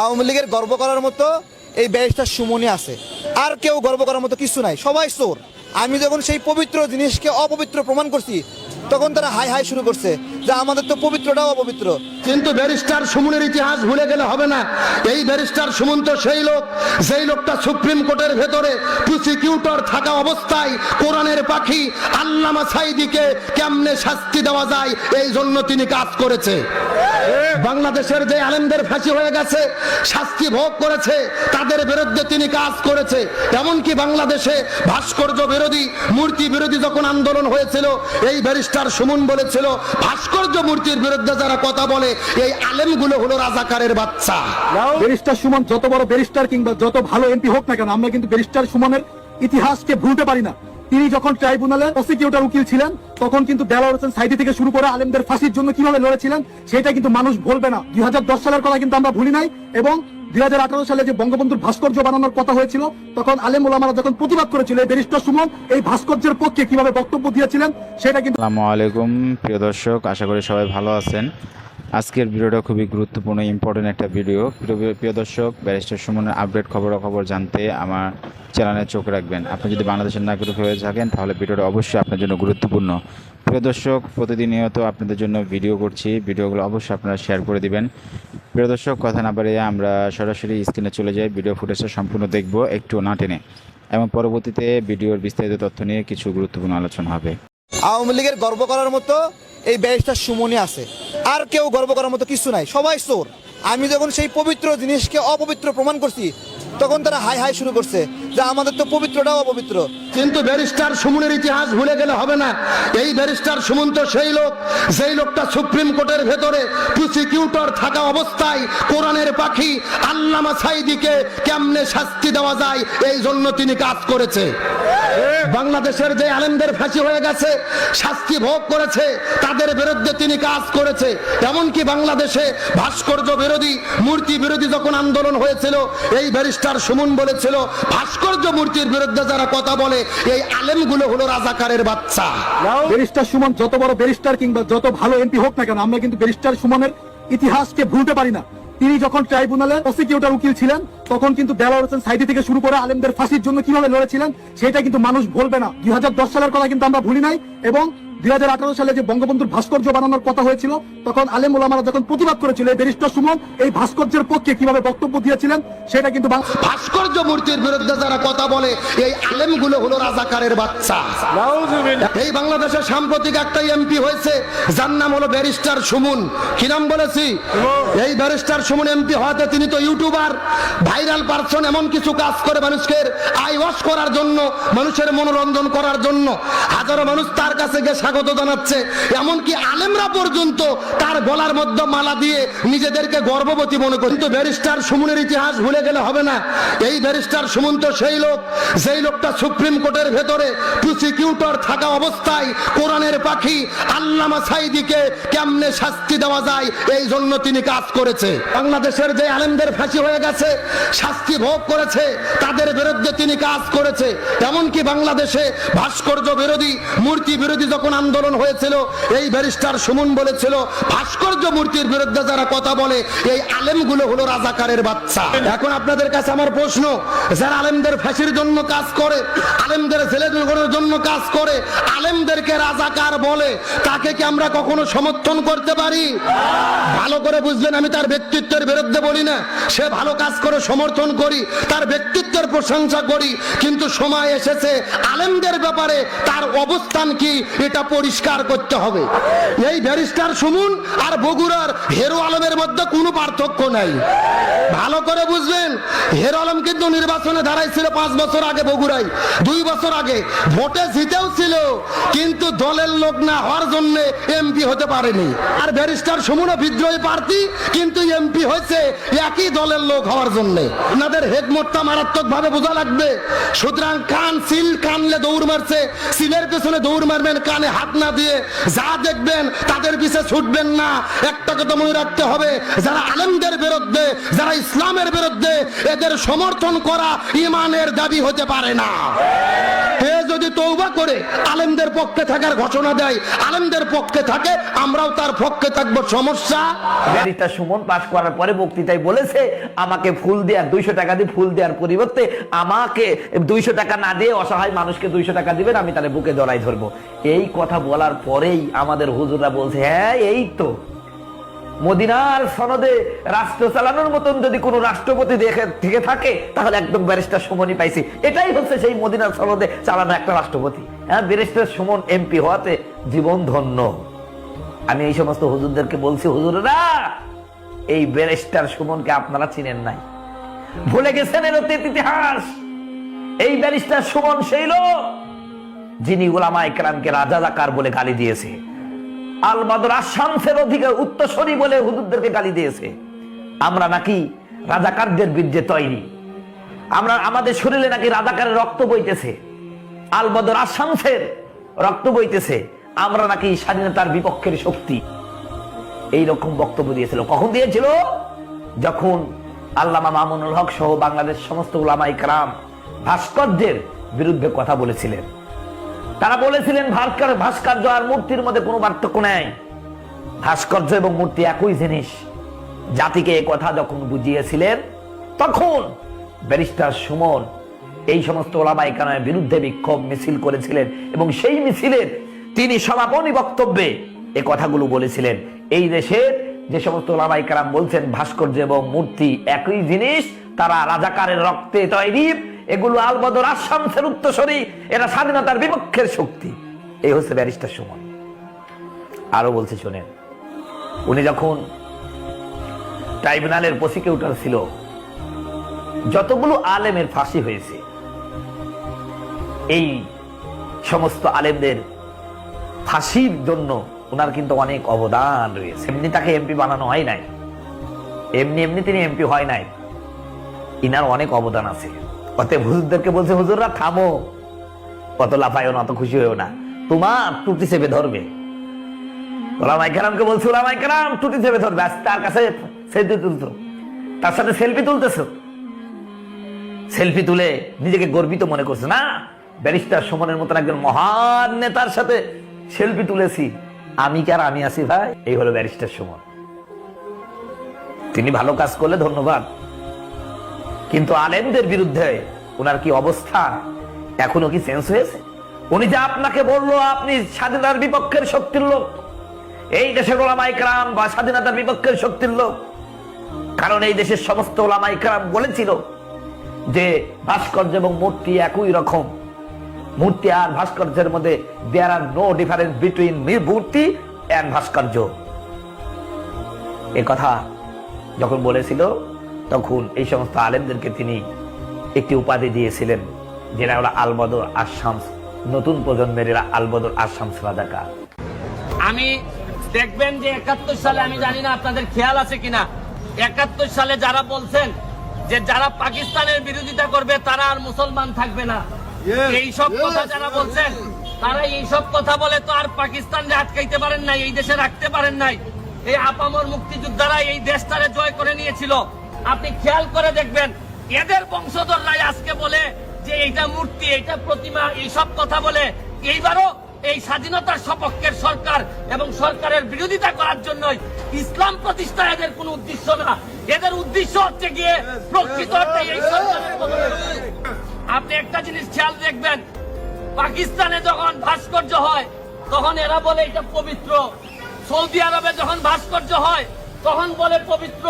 আওয়ামী লীগের গর্ব করার মতো এই ব্যারিস্টার সুমনে আছে। আর কেউ গর্ব করার মতো কিছু নাই। সবাই চোর। আমি যখন সেই পবিত্র জিনিসকে অপবিত্র প্রমাণ করছি, তখন তারা হাই হাই শুরু করছে। যে আমাদের তো পবিত্রটাও অপবিত্র। কিন্তু ব্যারিস্টার সুমনের ইতিহাস ভুলে গেলে হবে না। এই ব্যারিস্টার সুমন তো সেই লোক, যেই লোকটা সুপ্রিম কোর্টের ভেতরে প্রসিকিউটর থাকা অবস্থায় কোরআনের পাখি আল্লামা সাইদিকে কেমনে শাস্তি দেওয়া যায়, এই জন্য তিনি কাজ করেছে। বাংলাদেশের যে আলেমদের ফাঁসি হয়ে গেছে, শাস্তি ভোগ করেছে, তাদের বিরুদ্ধে তিনি কাজ করেছে। এমনকি বাংলাদেশে ভাস্কর্য বিরোধী, মূর্তি বিরোধী যখন আন্দোলন হয়েছিল, এই ব্যারিস্টার সুমন বলেছিল ভাস্কর্য মূর্তির বিরুদ্ধে যারা কথা বলে এই আলেমগুলো হলো রাজাকারের বাচ্চা। ব্যারিস্টার সুমন যত বড় ব্যারিস্টার কিংবা যত ভালো এমপি হোক না কেন আমরা কিন্তু ব্যারিস্টার সুমনের ইতিহাসকে ভুলতে পারি না। তিনি যখন ট্রাইব্যুনালে প্রসিকিউটর উকিল ছিলেন, তখন কিন্তু দেলাওয়ার হোসেন সাইদি থেকে শুরু করে আলেমদের ফাঁসির জন্য কীভাবে লড়েছিলেন, সেটা কিন্তু মানুষ ভুলবে না। দুই সালের কথা কিন্তু আমরা ভুলি নাই এবং দুই হাজার আঠারো সালে যে বঙ্গবন্ধুর ভাস্কর্য বানানোর কথা হয়েছিল, তখন আলেম ওলামারা যখন প্রতিবাদ করেছিল এই ব্যারিস্টার সুমন, এই ভাস্কর্যের পক্ষে কীভাবে বক্তব্য দিয়েছিলেন, সেটা কিন্তু আসসালামু আলাইকুম, প্রিয় দর্শক, আশা করি সবাই ভালো আছেন। আজকের ভিডিওটা খুবই গুরুত্বপূর্ণ ইম্পর্টেন্ট একটা ভিডিও প্রিয় দর্শক, ব্যারিস্টার সুমনের আপডেট খবরাখবর জানতে আমার চ্যানেলে চোখ রাখবেন। আপনি যদি বাংলাদেশের নাগরিক হয়ে থাকেন, তাহলে ভিডিওটা অবশ্যই আপনার জন্য গুরুত্বপূর্ণ। প্রিয় দর্শক, প্রতিদিনিয়ত আপনাদের জন্য ভিডিও করছি। ভিডিওগুলো অবশ্যই আপনারা শেয়ার করে দিবেন। প্রিয় দর্শক, কথা না বাড়িয়ে আমরা সরাসরি স্ক্রিনে চলে যাই। ভিডিও ফুটেজটা সম্পূর্ণ দেখব একটু না টেনে। এবং পরবর্তীতে ভিডিওর বিস্তারিত তথ্য নিয়ে কিছু গুরুত্বপূর্ণ আলোচনা হবে। আওয়ামী লীগের গর্ব করার মতো এই ব্যারিস্টার সুমনি আছে। আর কেউ গর্ব করার মতো কিছু নাই। সবাই চোর। আমি যখন সেই পবিত্র জিনিসকে অপবিত্র প্রমাণ করছি, তখন তারা হাই হাই শুরু করছে যে আমাদের তো পবিত্রটাও অপবিত্র। কিন্তু ব্যারিস্টার সুমনের ইতিহাস ভুলে গেলে হবে না। এই ব্যারিস্টার সুমন তো সেই লোক, যেই লোকটা সুপ্রিম কোর্টের ভেতরে প্রসিকিউটর থাকা অবস্থায় কোরআনের পাখি আল্লামা সাইদিকে কেমনে শাস্তি দেওয়া যায়, এই জন্য তিনি কাজ করেছে। বাংলাদেশের যে আলেমদের ফাঁসি হয়ে গেছে শাস্তি ভোগ করেছে তাদের বিরুদ্ধে তিনি কাজ করেছে। এমনকি বাংলাদেশে ভাস্কর্য বিরোধী মূর্তি বিরোধী যখন আন্দোলন হয়েছিল এই ব্যারিস্টার সুমন বলেছিল ভাস্কর্য মূর্তির বিরুদ্ধে যারা কথা বলে এই আলেমগুলো হলো রাজাকারের বাচ্চা। ব্যারিস্টার সুমন যত বড় ব্যারিস্টার কিংবা যত ভালো এমপি হোক না কেন আমরা কিন্তু ব্যারিস্টার সুমনের ইতিহাসকে ভুলতে পারি না। তিনি যখন ট্রাইব্যুনালে প্রসিকিউটর উকিল ছিলেন, তখন কিন্তু দেলাওয়ার হোসেন সাইদি থেকে শুরু করে আলেমদের ফাঁসির জন্য কীভাবে লড়েছিলেন, সেটা কিন্তু মানুষ ভুলবে না। দুই হাজার দশ সালের কথা কিন্তু আমরা ভুলি নাই, এবং দুই সালে যে বঙ্গবন্ধুর ভাস্কর্য বানানোর কথা হয়েছিল, তখন আলেম ওলামারা যখন প্রতিবাদ করেছিল এই ব্যারিস্টার সুমন, এই ভাস্কর্যের পক্ষে কীভাবে বক্তব্য দিয়েছিলেন, সেটা কিন্তু ভাস্কর্য মূর্তির বিরুদ্ধে যারা কথা বলে, এই আলেমগুলো হলো রাজাকারের বাচ্চা। এই বাংলাদেশের সাম্প্রতিক একটা এমপি হয়েছে, যার নাম হলো ব্যারিস্টার সুমন। কি নাম বলেছি? এই ব্যারিস্টার সুমন এমপি হওয়াতে তিনি তো ইউটিউবার, ভাইরাল পারসন, এমন কিছু কাজ করে মানুষকে আই ওয়াশ করার জন্য, মানুষের মনোরঞ্জন করার জন্য। হাজারো মানুষ তার কাছে গিয়ে স্বাগত জানাচ্ছে। এমনকি আলেমরা পর্যন্ত তার গলার মধ্যে মালা দিয়ে নিজেদেরকে গর্ভবতী মনে করে। কিন্তু ব্যারিস্টার সুমনের ইতিহাস ভুলে গেলে হবে না। এই ব্যারিস্টার সুমন তো সেই লোক। যেই লোকটা সুপ্রিম কোর্টের ভেতরে প্রসিকিউটর থাকা অবস্থায় কোরআনের পাখি আল্লামা সাইদিকে কেমনে শাস্তি দেওয়া যায়, এই জন্য তিনি কাজ করেছে। বাংলাদেশের যে আলেমদের ফাঁসি হয়ে গেছে, শাস্তি ভোগ করেছে, তাদের বিরুদ্ধে তিনি কাজ করেছে। এমনকি বাংলাদেশে ভাস্কর্য বিরোধী, মূর্তি বিরোধী যখন আন্দোলন হয়েছিল, এই ব্যারিস্টার সুমন বলেছিল, ভাস্কর্য মূর্তির বিরুদ্ধে যারা কথা বলে, এই আলেমগুলো হলো রাজাকারের বাচ্চা। এখন আপনাদের কাছে আমার প্রশ্ন, যারা আলেমদের ফাঁসির জন্য কাজ করে, আলেমদের ছেলে দুর্গণের জন্য কাজ করে, আলেমদেরকে রাজাকার বলে, তাকে কি আমরা কখনো সমর্থন করতে পারি? ভালো করে বুঝলেন, আমি তার ব্যক্তিত্বের বিরুদ্ধে বলি না। সে ভালো কাজ করে সমর্থন করি, তার ব্যক্তিত্বের প্রশংসা করি, কিন্তু সময় এসেছে। আলেমদের ব্যাপারে তার অবস্থান কি, এটা পরিষ্কার করতে হবে। এই ব্যারিস্টার সুমন আর বগুড়ার হেরো আলমের মধ্যে কোনো পার্থক্য নাই। ভালো করে বুঝবেন, হেরো আলম কিন্তু নির্বাচনে দাঁড়াইছিল পাঁচ বছর আগে বগুড়ায়। দুই বছর আগে। ভোটে জিতেও ছিল, কিন্তু দলের লোক না হওয়ার জন্য এমপি হতে পারেনি। আর ব্যারিস্টার সুমন বিদ্রোহী প্রার্থী, কিন্তু এমপি হয়েছে একই দলের লোক হওয়ার জন্য। আপনাদের হেডমোটটা মারাত্মক ভাবে বোঝা লাগবে। সুতরাং কান সিল কানলে দৌড় মারছে, সিলের পেছনে দৌড় মারবেন, কানে হাত না দিয়ে। যা দেখবেন, তাদের পিছে ছুটবেন না। একটা কথা মনে রাখতে হবে, যারা আলেমদের বিরুদ্ধে, যারা ইসলামের বিরুদ্ধে, এদের সমর্থন করা ইমানের দাবি হতে পারে না। এ যদি তৌবা করে, আলেমদের পক্ষে থাকার ঘোষণা দেয়, আলেমদের পক্ষে থাকে, আমরাও তার পক্ষে থাকব, সমস্যা? সুমন পাশ করার পরে বক্তৃতায় বলেছে, আমাকে ফুল দেওয়ার দুইশো টাকা দিয়ে ফুল দেওয়ার পরিবর্তে আমাকে দুইশো টাকা না দিয়ে অসহায় মানুষকে দুইশো টাকা দিবেন, আমি তাহলে বুকে জড়াই ধরবো। এই কথা বলার পরেই আমাদের হুজুররা বলছে হ্যাঁ এই তো। মদিনার সনদে রাষ্ট্র চালানোর মতন যদি কোনো রাষ্ট্রপতি দেখে, থেকে থাকে, তাহলে একদম ব্যারিস্টার সুমনই পাইছি। এটাই হচ্ছে সেই মদিনার সনদে চালানো একটা রাষ্ট্রপতি। হ্যাঁ ব্যারিস্টার সুমন এমপি হওয়াতে জীবন ধন্য। আমি এই সমস্ত হুজুরদেরকে বলছি, হুজুরেরা, এই ব্যারিস্টার সুমনকে আপনারা চিনেন নাই। ভুলে গেছেন এর অতীত ইতিহাস? এই ব্যারিস্টার সুমন সেই লোক যিনি ওলামা একরামকে রাজা জাকার বলে গালি দিয়েছে। আল বাদর আসামসের অধিকার উত্তরসরি বলে হুজুরদেরকে গালি দিয়েছে। আমরা নাকি রাজাকারদের বীর্যে তৈরি। আমরা, আমাদের শরীরে নাকি রাজাকারের রক্ত বইতেছে। আল বদর আসামসের রক্ত বইতেছে। আমরা নাকি স্বাধীনতার বিপক্ষের শক্তি। এই রকম বক্তব্য দিয়েছিল। কখন দিয়েছিল? যখন আল্লামা মামুনুল হক সহ বাংলাদেশ সমস্ত উলামাই কারাম ভাস্কর্যের বিরুদ্ধে কথা বলেছিলেন। তারা বলেছিলেন, ভাস্কর ভাস্কর্য আর মূর্তির মধ্যে কোনো পার্থক্য নেই। ভাস্কর্য এবং মূর্তি একই জিনিস। জাতিকে এ কথা যখন বুঝিয়েছিলেন, তখন ব্যারিস্টার সুমন এই সমস্ত ওলামাই কানের বিরুদ্ধে বিক্ষোভ মিছিল করেছিলেন এবং সেই মিছিলের তিনি সমাপনী বক্তব্যে এ কথাগুলো বলেছিলেন। এই দেশের যে সমস্ত ওলামাই কারাম বলছেন, ভাস্কর্য এবং মূর্তি একই জিনিস, তারা রাজাকারের রক্তে তৈরি, এগুলো আলবদর আসামসের উত্তরসরি, এরা স্বাধীনতার বিপক্ষের শক্তি। এই হচ্ছে ব্যারিস্টার সুমন। আরও বলছে, শোনেন, উনি যখন ট্রাইব্যুনালের প্রসিকিউটর ছিল, যতগুলো আলেমের ফাঁসি হয়েছে, এই সমস্ত আলেমদের ফাঁসির জন্য ওনার কিন্তু অনেক অবদান রয়েছে। এমনি তাকে এমপি বানানো হয় নাই। এমনি এমনি তিনি এমপি হয় নাই। ইনার অনেক অবদান আছে। অতএব হুজুরদেরকে বলছে, হুজুররা থামো। কত লাফায়ও না, অত খুশি হয়েও না। তোমার টুটি চেপে ধরবে। ওলামাই কেরামকে বলছে ওলামাই কেরাম টুটি চেপে ধরবে। আজ তার কাছে সেলফি তুলতো তার সাথে সেলফি তুলতেছো। সেলফি তুলে নিজেকে গর্বিত মনে করছে। না, ব্যারিস্টার সুমনের মতন একজন মহান নেতার সাথে সেলফি তুলেছি। আমি কি আর আমি আছি ভাই? এই হলো ব্যারিস্টার সুমন। তিনি ভালো কাজ করলে ধন্যবাদ। কিন্তু আলেমদের বিরুদ্ধে ওনার কি অবস্থা? এখনও কি চেঞ্জ হয়েছে? উনি যে আপনাকে বলল, আপনি স্বাধীনতার বিপক্ষের শক্তির লোক। এই দেশের ওলামাই কালাম বা স্বাধীনতার বিপক্ষের শক্তির লোক। কারণ এই দেশের সমস্ত ওলামাই কালাম বলেছিল যে ভাস্কর্য এবং মূর্তি একই রকম। মূর্তি আর ভাস্কর্যের মধ্যে there are no difference between মূর্তি অ্যান্ড ভাস্কর্য। এ কথা যখন বলেছিল, তখন এই সমস্ত আলেমদেরকে তিনি একটি উপাধি দিয়েছিলেন, যেটা হলো আলবদর আসামস নতুন প্রজন্মের এরা আলবদর আসামস রাজাকার। আমি দেখবেন যে একাত্তর সালে, আমি জানি না আপনাদের খেয়াল আছে কিনা, একাত্তর সালে যারা বলছেন যে যারা পাকিস্তানের বিরোধিতা করবে, তারা আর মুসলমান থাকবে না। এই সব কথা যারা বলছেন তারা এই সব কথা বলে তো আর পাকিস্তানকে আটকাইতে পারেন নাই এই দেশে রাখতে পারেন নাই। এই আপামর মুক্তিযোদ্ধারা এই দেশটারে জয় করে নিয়েছিল। আপনি খেয়াল করে দেখবেন এদের বংশধররাই আজকে বলে যে এইটা মূর্তি এইটা প্রতিমা এইসব কথা বলে। এইবারও এই স্বাধীনতার সপক্ষের সরকার এবং সরকারের বিরোধিতা করার জন্যই ইসলাম প্রতিষ্ঠা এদের কোনো উদ্দেশ্য না। এদের উদ্দেশ্য হচ্ছে গিয়ে প্রকৃত এই সরকারের। আপনি একটা জিনিস খেয়াল দেখবেন, পাকিস্তানে যখন ভাস্কর্য হয়, তখন এরা বলে এটা পবিত্র। সৌদি আরবে যখন ভাস্কর্য হয়, তখন বলে পবিত্র।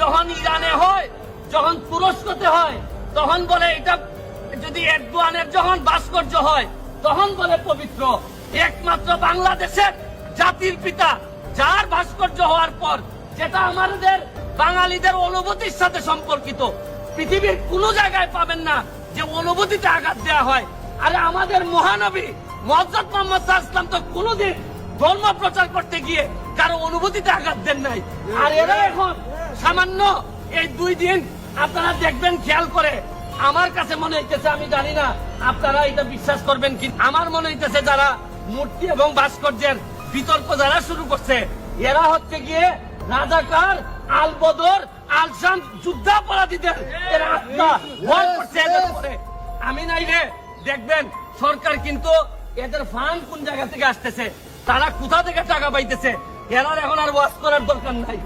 যখন ইরানে হয়, যখন তুরস্কতে হয়, তখন বলে এটা যদি এরদোয়ানের যখন ভাস্কর্য হয়, তখন বলে পবিত্র। একমাত্র বাংলাদেশের জাতির পিতা যার ভাস্কর্য হওয়ার পর, যেটা আমাদের বাঙালিদের অনুভূতির সাথে সম্পর্কিত, পৃথিবীর কোনো জায়গায় পাবেন না। যে অনুভূতিতে আঘাত দেওয়া হয়। আরে আমাদের মহানবী মহজত মোহাম্মদ সাল্লাল্লাহু তো কোনোদিন ধর্ম প্রচার করতে গিয়ে কারও অনুভূতিতে আঘাত দেন নাই। আর এরা এখন সামান্য এই দুই দিন আপনারা দেখবেন, খেয়াল করে আমার কাছে মনে হইতেছে, আমি জানি না আপনারা এটা বিশ্বাস করবেন কি আমার মনে হইতেছে যারা মূর্তি এবং ভাস্কর্যের বিতর্ক যারা শুরু করছে, এরা হচ্ছে গিয়ে রাজাকার আল বদর আলসাম যুদ্ধাপরাধীদের আমি নাইলে, দেখবেন, সরকার কিন্তু এদের ফান্ড কোন জায়গা থেকে আসতেছে, তারা কোথা থেকে টাকা পাইতেছে এরা এখন আর ওয়াজ করার দরকার নাই।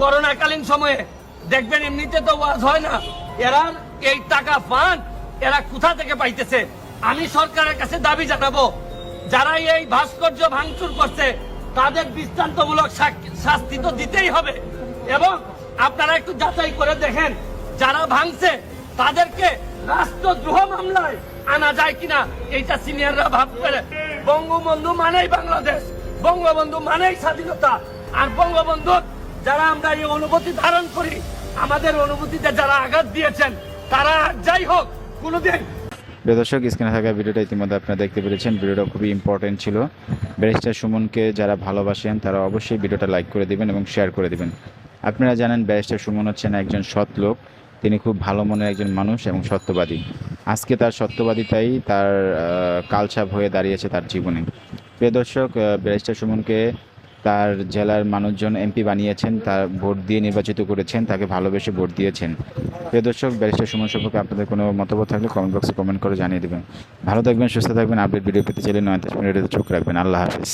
করোনাকালীন সময়ে, দেখবেন, এমনিতে তো ওয়াজ হয় না। এরা এই টাকা ফান্ড এরা কোথা থেকে পাইতেছে? আমি সরকারের কাছে দাবি জানাব, যারা এই ভাস্কর্য ভাঙচুর করছে, তাদের দৃষ্টান্তমূলক শাস্তি তো দিতেই হবে। এবং আপনারা একটু যাচাই করে দেখেন, যারা ভাঙছে তাদেরকে রাষ্ট্রদ্রোহ মামলায় আনা যায় কিনা, এইটা সিনিয়ররা ভাব করে বঙ্গবন্ধু মানেই বাংলাদেশ, বঙ্গবন্ধু মানেই স্বাধীনতা। আর বঙ্গবন্ধু, যারা আমরা এই অনুভূতি ধারণ করি, আমাদের অনুভূতিতে যারা আঘাত দিয়েছেন, তারা যাই হোক, কোনোদিন দর্শক, স্ক্রিনে থাকা ভিডিওটা ইতিমধ্যে আপনারা দেখতে পেরেছেন। ভিডিওটা খুবই ইম্পর্টেন্ট ছিল। ব্যারিস্টার সুমনকে যারা ভালোবাসেন, তারা অবশ্যই ভিডিওটা লাইক করে দিবেন এবং শেয়ার করে দিবেন। আপনারা জানেন, ব্যারিস্টার সুমন হচ্ছেন একজন সৎ লোক। তিনি খুব ভালো মনের একজন মানুষ এবং সত্যবাদী। আজকে তার সত্যবাদিতাই তার আহ, কালছাপ হয়ে দাঁড়িয়েছে তার জীবনে। প্রিয় দর্শক ব্যারিস্টার সুমনকে তার জেলার মানুষজন এমপি বানিয়েছেন তার ভোট দিয়ে নির্বাচিত করেছেন তাকে ভালোবেসে ভোট দিয়েছেন। প্রিয় দর্শক ব্যারিস্টার সুমন সম্পর্কে আপনাদের কোনো মতামত থাকলে কমেন্ট বক্সে কমেন্ট করে জানিয়ে দেবেন। ভালো থাকবেন সুস্থ থাকবেন আপডেট ভিডিও পেতে চাইলে নয়তাশ মিনিটে চোখ রাখবেন। আল্লাহ হাফিজ।